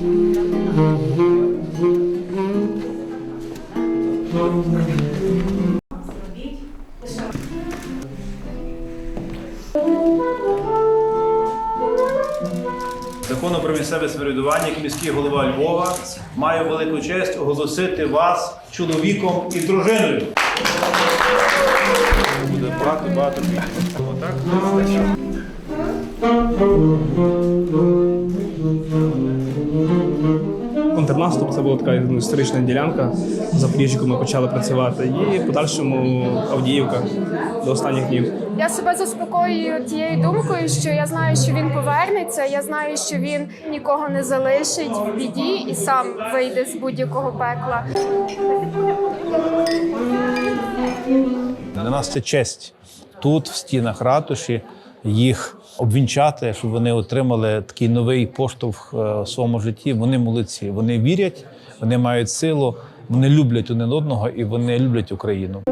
Закону про місцеве самоврядування, як міський голова Львова, маю велику честь оголосити вас чоловіком і дружиною. Буде багато багато Отак. Контрнаступ це була така ну, історична ділянка. В Запоріжжі, ми почали працювати, і в подальшому Авдіївка до останніх днів. Я себе заспокоюю тією думкою, що я знаю, що він повернеться. Я знаю, що він нікого не залишить в біді і сам вийде з будь-якого пекла. Для нас це честь тут, в стінах ратуші, їх обвінчати, щоб вони отримали такий новий поштовх е, в своєму житті. Вони молодці, вони вірять, вони мають силу, вони люблять один одного і вони люблять Україну.